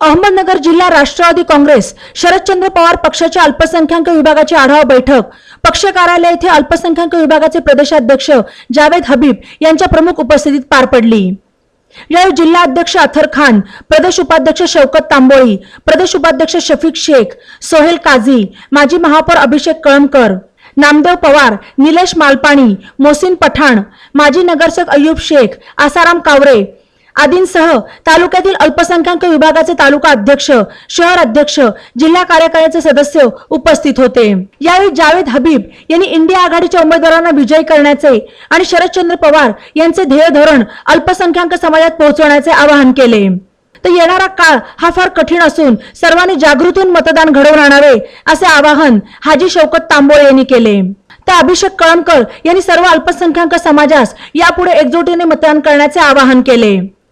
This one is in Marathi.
अहमदनगर जिल्हा राष्ट्रवादी काँग्रेस शरदचंद्र पवार पक्षाच्या अल्पसंख्याक विभागाची आढावा बैठक. पक्ष कार्यालय येथे अल्पसंख्याक विभागाचे प्रदेशाध्यक्ष जावेद हबीब यांच्या प्रमुख उपस्थितीत पार पडली. यावेळी जिल्हा अध्यक्ष अथर खान प्रदेश उपाध्यक्ष शौकत तांबोळी प्रदेश उपाध्यक्ष शफीक शेख सोहेल काझी माजी महापौर अभिषेक कळमकर नामदेव पवार निलेश मालपाणी मोसिन पठाण माजी नगरसेवक अय्यूब शेख आसाराम कावरे आदींसह तालुक्यातील अल्पसंख्याक विभागाचे तालुका अध्यक्ष शहर अध्यक्ष जिल्हा कार्यकारिणीचे सदस्य उपस्थित होते. यावेळी जावेद हबीब यांनी इंडिया आघाडीच्या उमेदवारांना विजयी करण्याचे आणि शरदचंद्र पवार यांचे ध्येय धोरण अल्पसंख्याक समाजात पोहोचवण्याचे आवाहन केले. तर येणारा काळ हा फार कठीण असून सर्वांनी जागृतीतून मतदान घडवून आणावे असे आवाहन हाजी शौकत तांबोळे यांनी केले. तर अभिषेक कळमकर यांनी सर्व अल्पसंख्याक समाजास यापुढे एकजुटीने मतदान करण्याचे आवाहन केले.